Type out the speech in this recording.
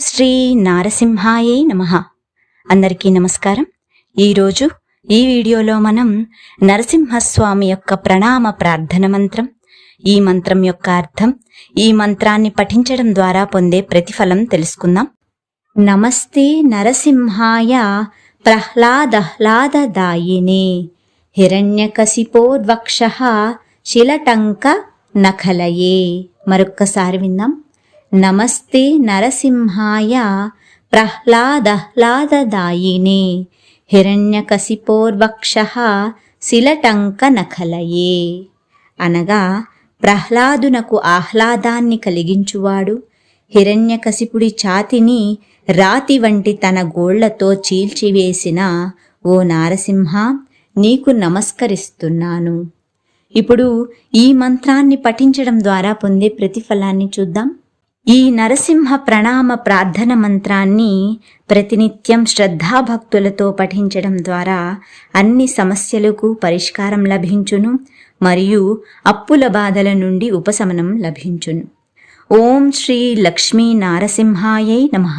శ్రీ నారసింహాయే నమ. అందరికీ నమస్కారం. ఈరోజు ఈ వీడియోలో మనం నరసింహస్వామి యొక్క ప్రణామ ప్రార్థన మంత్రం ఈ మంత్రం యొక్క అర్థం ఈ మంత్రాన్ని పఠించడం ద్వారా పొందే ప్రతిఫలం తెలుసుకుందాం. నమస్తే నరసింహాయ ప్రహ్లాదహ్లాదదాయినే. హిరణ్యకశిపోర్వక్ష శిలటంక నఖలయే. మరొక్కసారి విందాం. నమస్తే నరసింహాయ ప్రహ్లాదహ్లాదదాయినే. హిరణ్యకశిపోర్వక్ష శిలటంక నఖలయే అనగా ప్రహ్లాదునకు ఆహ్లాదాన్ని కలిగించువాడు. హిరణ్యకశిపుడి ఛాతిని రాతి వంటి తన గోళ్ళతో చీల్చివేసిన ఓ నారసింహ నీకు నమస్కరిస్తున్నాను. ఇప్పుడు ఈ మంత్రాన్ని పఠించడం ద్వారా పొందే ప్రతిఫలాన్ని చూద్దాం. ఈ నరసింహ ప్రణామ ప్రార్థన మంత్రాన్ని ప్రతినిత్యం శ్రద్ధాభక్తులతో పఠించడం ద్వారా అన్ని సమస్యలకు పరిష్కారం లభించును మరియు అప్పుల బాధల నుండి ఉపశమనం లభించును. ఓం శ్రీ లక్ష్మీ నారసింహాయై నమః.